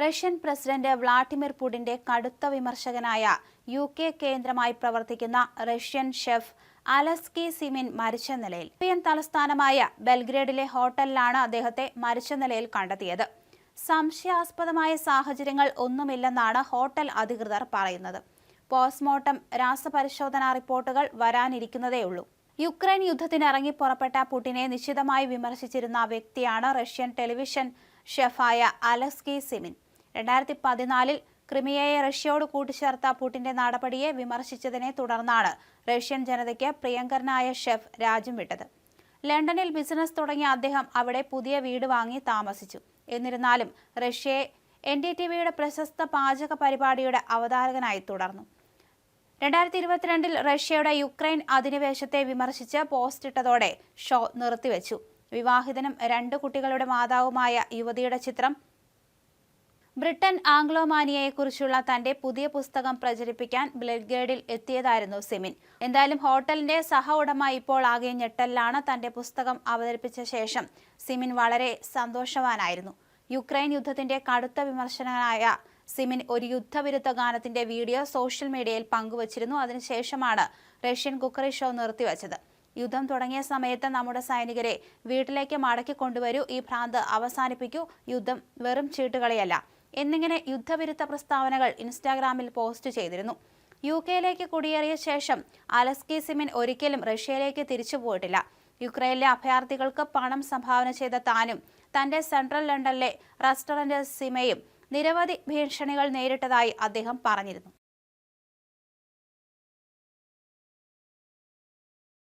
Russian president Vladimir പുടിന്റെ കടുത്ത വിമർശകനായ U K കേന്ദ്രമായി പ്രവർത്തിക്കുന്ന റഷ്യൻ ഷെഫ് അലസ്കി സിമിൻ മരിച്ച നിലയിൽ യൂറോപ്യൻ തലസ്ഥാനമായ ബെൽഗ്രേഡിലെ ഹോട്ടലിലാണ് അദ്ദേഹത്തെ മരിച്ച നിലയിൽ കണ്ടെത്തിയത്. സംശയാസ്പദമായ സാഹചര്യങ്ങൾ ഒന്നുമില്ലെന്നാണ് ഹോട്ടൽ അധികൃതർ പറയുന്നത്. പോസ്റ്റ്മോർട്ടം രാസപരിശോധനാ റിപ്പോർട്ടുകൾ വരാനിരിക്കുന്നതേയുള്ളൂ. യുക്രൈൻ യുദ്ധത്തിനിറങ്ങി പുറപ്പെട്ട പുടിനെ നിശിതമായി വിമർശിച്ചിരുന്ന വ്യക്തിയാണ് റഷ്യൻ ടെലിവിഷൻ ഷെഫായ അലസ്കി സിമിൻ. രണ്ടായിരത്തി പതിനാലിൽ ക്രിമിയയെ റഷ്യയോട് കൂട്ടിച്ചേർത്ത പുടിന്റെ നടപടിയെ വിമർശിച്ചതിനെ തുടർന്നാണ് റഷ്യൻ ജനതയ്ക്ക് പ്രിയങ്കരനായ ഷെഫ് രാജ്യം വിട്ടത്. ലണ്ടനിൽ ബിസിനസ് തുടങ്ങിയ അദ്ദേഹം അവിടെ പുതിയ വീട് വാങ്ങി താമസിച്ചു. എന്നിരുന്നാലും റഷ്യയെ എൻ ഡി ടി വിയുടെ പ്രശസ്ത പാചക പരിപാടിയുടെ അവതാരകനായി തുടർന്നു. രണ്ടായിരത്തി ഇരുപത്തിരണ്ടിൽ റഷ്യയുടെ യുക്രൈൻ അധിനിവേശത്തെ വിമർശിച്ച് പോസ്റ്റ് ഇട്ടതോടെ ഷോ നിർത്തിവെച്ചു. വിവാഹിതനും രണ്ട് കുട്ടികളുടെ മാതാവുമായ യുവതിയുടെ ചിത്രം ബ്രിട്ടൻ ആംഗ്ലോമാനിയയെക്കുറിച്ചുള്ള തന്റെ പുതിയ പുസ്തകം പ്രചരിപ്പിക്കാൻ ബ്ലഡ്ഗേഡിൽ എത്തിയതായിരുന്നു സിമിൻ. എന്തായാലും ഹോട്ടലിന്റെ സഹ ഉടമ ഇപ്പോൾ ആകെ ഞെട്ടലിലാണ് തന്റെ പുസ്തകം അവതരിപ്പിച്ച ശേഷം. സിമിൻ വളരെ സന്തോഷവാനായിരുന്നു. യുക്രൈൻ യുദ്ധത്തിന്റെ കടുത്ത വിമർശനനായ സിമിൻ ഒരു യുദ്ധവിരുദ്ധ ഗാനത്തിന്റെ വീഡിയോ സോഷ്യൽ മീഡിയയിൽ പങ്കുവച്ചിരുന്നു. അതിനുശേഷമാണ് റഷ്യൻ കുക്കറി ഷോ നിർത്തിവച്ചത്. യുദ്ധം തുടങ്ങിയ സമയത്ത് നമ്മുടെ സൈനികരെ വീട്ടിലേക്ക് മടക്കി കൊണ്ടുവരൂ. ഈ ഭ്രാന്ത് അവസാനിപ്പിക്കൂ. യുദ്ധം വെറും ചീട്ടുകളിയല്ല. എന്നിങ്ങനെ യുദ്ധവിരുദ്ധ പ്രസ്താവനകൾ ഇൻസ്റ്റാഗ്രാമിൽ പോസ്റ്റ് ചെയ്തിരുന്നു. യു കെയിലേക്ക് കുടിയേറിയ ശേഷം അലസ്കി സിമിൻ ഒരിക്കലും റഷ്യയിലേക്ക് തിരിച്ചു പോയിട്ടില്ല. യുക്രൈനിലെ അഭയാർത്ഥികൾക്ക് പണം സംഭാവന ചെയ്ത താനും തന്റെ സെൻട്രൽ ലണ്ടനിലെ റെസ്റ്റോറന്റ് സിമയും നിരവധി ഭീഷണികൾ നേരിട്ടതായി അദ്ദേഹം പറഞ്ഞിരുന്നു.